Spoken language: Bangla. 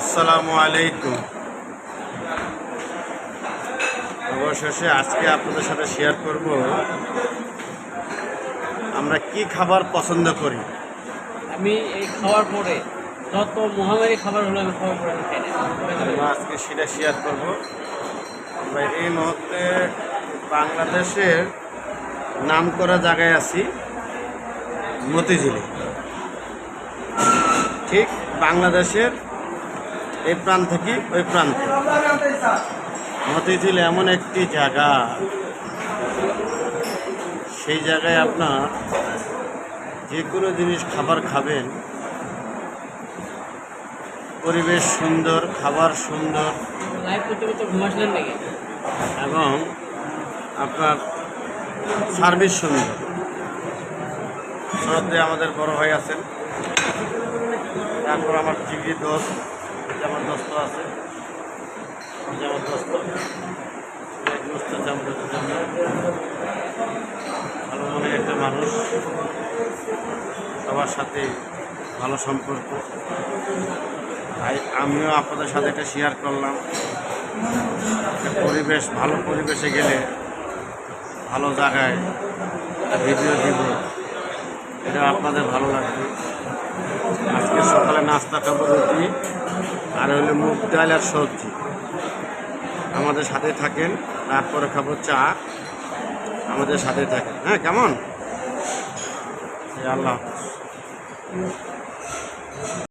আসসালামু আলাইকুম। অবশেষে আজকে আপনাদের সাথে শেয়ার করব আমরা কি খাবার পছন্দ করি? আমি এই খাওয়ার পরে যত মহামারী খাবার হলো আমি খাওয়ার পরে আমরা আজকে সেটা শেয়ার করব। আমরা এই মুহূর্তে বাংলাদেশের নাম করা জায়গায় আছি মতিঝিলে। ঠিক বাংলাদেশের এই প্রান্ত থেকে ওই প্রান্তে। মতিঝিল এমন একটি জায়গা। সেই জায়গায় আপনার যে কোনো জিনিস খাবার খাবেন। পরিবেশ সুন্দর, খাবার সুন্দর। এবং আপনার সার্ভিস সুন্দর। সরদে আমাদের বড় ভাই আছেন। তারপর আমার চিংড়ি দোস্ত। এই যে আমার দোস্ত আছে। এই যে আমার দোস্ত এই দোস্ত জামরুদের জন্য ভালো মনে একটা মানুষ। সবার সাথে ভালো সম্পর্ক। তাই আমিও আপনাদের সাথে একটা শেয়ার করলাম। পরিবেশ, ভালো পরিবেশে গেলে ভালো জায়গায় ভিডিও দিব। এটা আপনাদের ভালো লাগবে। আজকে সকালে নাস্তা খাব রুটি। আর হলো মুগ ডাল আর সবজি। আমাদের সাথে থাকেন, তারপরে খাব চা। আমাদের সাথে থাকেন। হ্যাঁ কেমন? আল্লাহ।